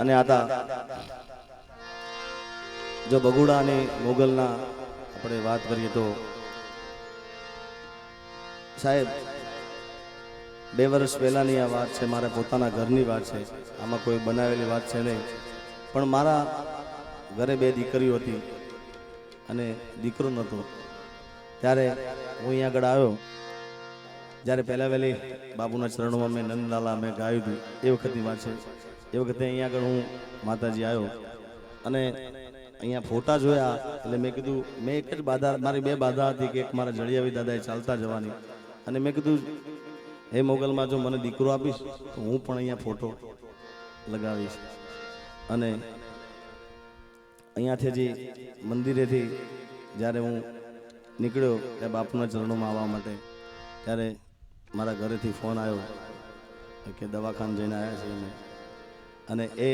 અને આતા જો બગુડા અને મોગલના આપણે વાત કરીએ તો સાહેબ, બે વર્ષ પહેલાંની આ વાત છે, મારા પોતાના ઘરની વાત છે, આમાં કોઈ બનાવેલી વાત છે નહીં. પણ મારા ઘરે બે દીકરીઓ હતી અને દીકરો નહોતો. ત્યારે હું અહીંયા આગળ આવ્યો. જ્યારે પહેલાં વહેલી બાબુના ચરણોમાં મેં નંદલાલા મેં ગાયું હતું, એ વખતની વાત છે. એ વખતે અહીંયા આગળ હું માતાજી આવ્યો. અને અહીંયા ફોટા જોયા, એટલે મેં કીધું, મેં એક જ બાધા, મારી બે બાધા હતી કે એક મારા જળિયાવી દાદાએ ચાલતા જવાની. અને મેં કીધું, હે મોગલમાં જો મને દીકરો આપીશ, તો હું પણ અહીંયા ફોટો લગાવીશ. અને અહીંયાથી જે મંદિરેથી જ્યારે હું નીકળ્યો ત્યાં બાપુના ચરણોમાં આવવા માટે, ત્યારે મારા ઘરેથી ફોન આવ્યો કે દવાખાને જઈને આવ્યા અમે. અને એ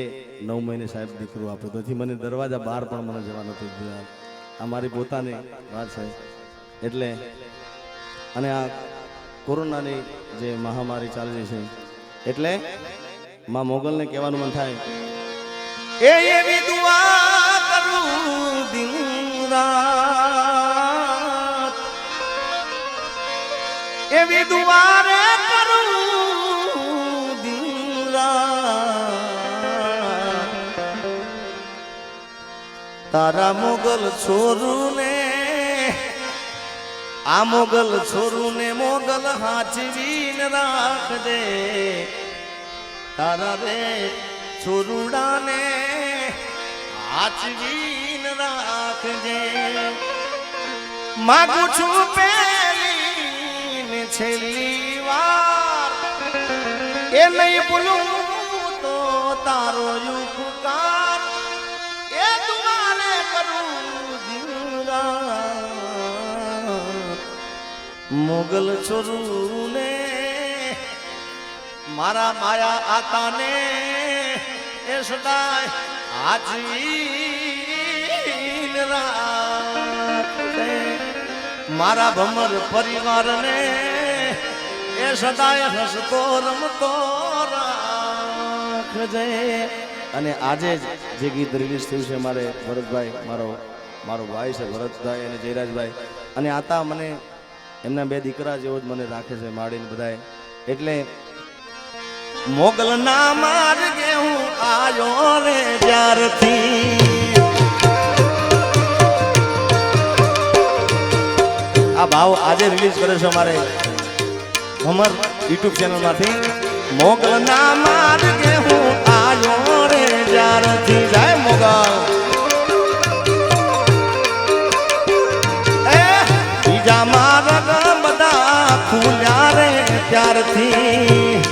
નવ મહિને સાહેબ દીકરો આપ્યો તેથી મને દરવાજા બહાર પણ મને જવા નથી દીધા. આ મારી પોતાની વાત છે. એટલે અને આ કોરોનાની જે મહામારી ચાલી રહી છે, એટલે માં મોગલને કહેવાનું મન થાય, એ એવી દુઆ કરું દિન રાત. એવી દુઆ તારા મોગલ છોરુને, આ મોગલ છોરુને મોગલ હાચવીને રાખજે. તારા રે છોરુડાને હાચવીને રાખજે. માગું છું પેલી છેલ્લી વાર, એ નહીં ભૂલું તો તારો દિવરાત મોગલ છોરુને મારા માયા આતાને એ સદાય રાખે. મારા ભમર પરિવારને એ સદાય હસતો રમતો રાખજે. અને આજે જ જે ગીત રિલીઝ થયું છે મારે ભરતભાઈ, મારો મારો ભાઈ છે ભરતભાઈ અને જયરાજભાઈ. અને આતા મને, એમના બે દીકરા જેવો જ મને રાખે છે, માડીને બધાએ એટલે મોગલના માર્ગે હું આયો રે ત્યારથી આ ભાવ આજે રિલીઝ કરે છે અમારે અમર યુટ્યુબ ચેનલમાંથી મોગલના માર્ગે હું ત્યારથી જાય મોગલ. એ, બીજા માર્ગ બધા ખુલ્યા રે ત્યારથી.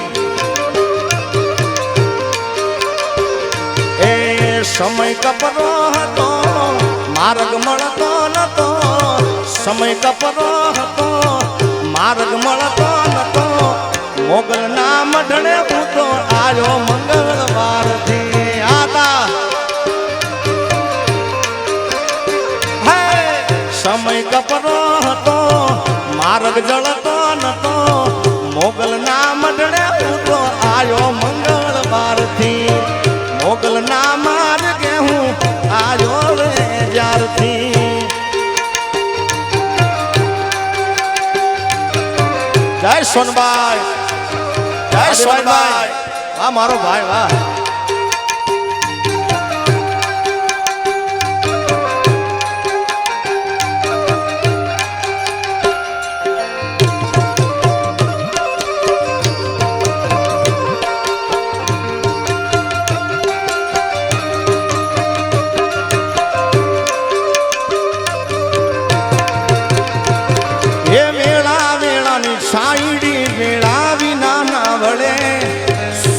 એ સમય કપરો હતો, માર્ગ મળતો નતો. સમય કપરો હતો, માર્ગ મળતો નતો. મોગલ ના મઢણે પૂતો આવ્યો મંગળવારથી સમય કપરો હતો, માર્ગ જળતો નતો મોગલ ના મઢણે હું તો આવ્યો મંગળવારથી મોગલ ના માર્ગે હું આવ્યો રે જ્યારથી. જય સોનભાઈ જય સોનભાઈ વાહ, મારો ભાઈ, વાહ.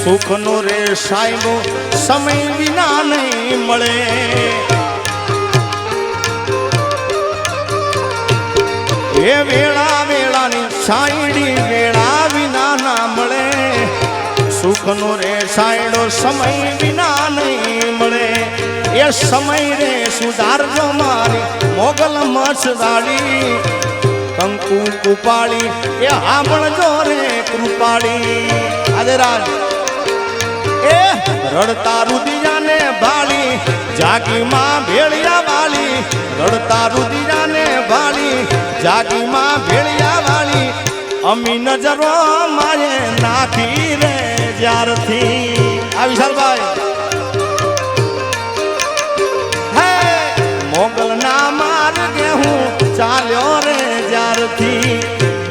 સુખનો રે સાહેબ સમય વિના નહીં મળે. એ વેળા વેળાની સાઈડી વેળા વિના ના મળે. સુખનો રે સાયડો, સમય વિના નહીં મળે. એ સમય રે સુધારજો મારી મોગલ મસદાળી કંકુ કુપાળી, એ હામણજો રે કૃપાળી. આજે રાજ રુદિયાને ભાળી, જાગીમાં ભેળિયા વાળી. રડતા રુદિયાને ભાળી, જાગીમાં ભેળિયા વાળી. અમી નજરો મારે નાખી રે જ્યારથી. આ વિશાલભાઈ. હે મોગલ ના માર્ગે હું ચાલ્યો રે જ્યારથી.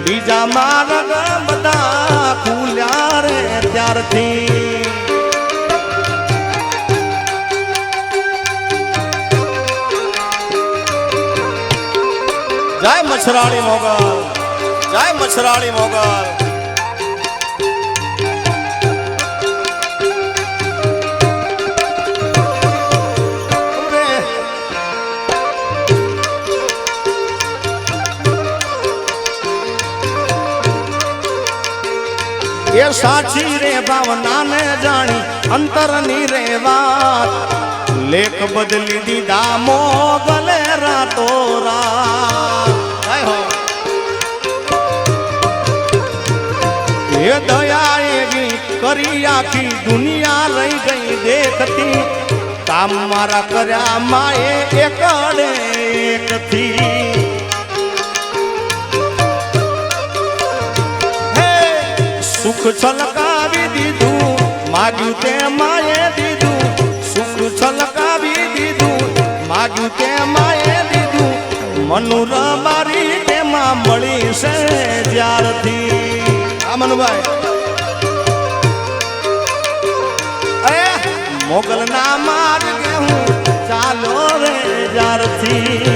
બીજા માર્ગ બધા ખુલ્યા રે ત્યારથી. મછરાળી મોગલ. જય મછરાળી મોગલ. એ સાચી રે ભાવનાને જાણી અંતરની રે વાત. લેખ બદલી દીધા મોગલે રાતો રાત એ દયા એવી કરી આખી દુનિયા રહી ગઈ દેખતી. કામ મારા કર્યા માએ એકડે એકથી. સુખ છલકાવી દીધું, માગ્યું તે માએ દીધું. સુખ છલકાવી દીધું, માગ્યું તે માએ દીધું. મનુર મારી તેમાં મળી છે જ્યારથી. મનુભાઈ મોગલ ના માર્ગે હું ચાલો રે જ્યારથી.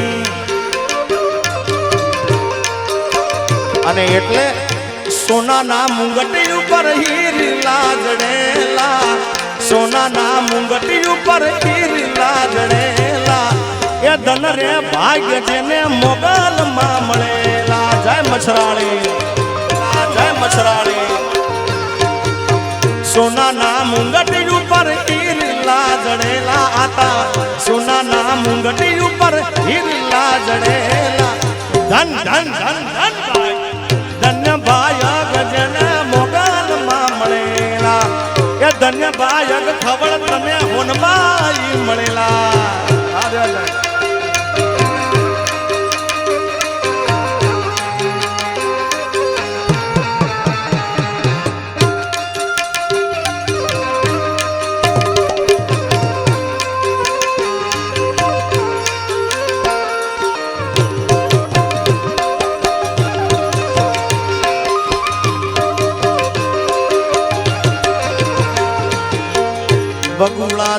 અને એટલે સોનાના મુંગટી ઉપર હીરલા જડેલા સોનાના મુંગટી ઉપર હીર લાજડેલા, એ ધન રે ભાગ્ય જેને મોગલ માં મળેલા. જય મછરાળી. મછરાળી સોનાના મુંગટી ઉપર હીરલા જડેલા આતા. સોનાના મુંગટી ઉપર હીરલા જડેલા. ધન ધન ધન ધન ધન્ય ભાયગ જેને મોગલ માં મળેલા. એ ધન્ય ભાયક ખબર તમે હોનબાઈ મળેલા.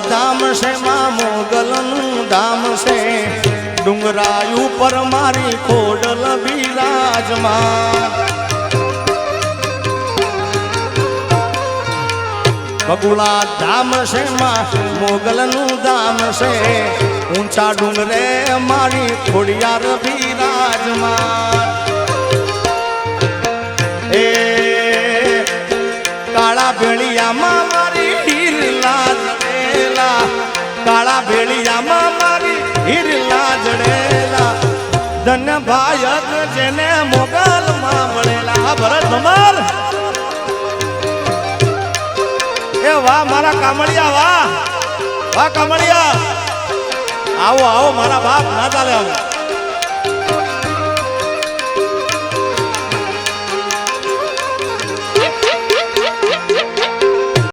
ધામ છે માં મોગલનું ધામ છે. ડુંગરાયુ ઉપર મારી ખોડલ બિરાજમાં બગુલા ધામ છે માં મોગલનું ધામ છે. ઊંચા ડુંગરે મારી ખોડિયાર બિરાજમાં એ કાળા ભેળિયામાં ભેળિયામાં મારી હીરલા જડેલા. ધન ભાયક જેને મોગલમાં મળેલા. ભરત ભમાર એ વાહ, મારા કામળિયા, વાહ. વાહ, કામળિયા. આવો આવો, મારા બાપ, ના ચાલે આવો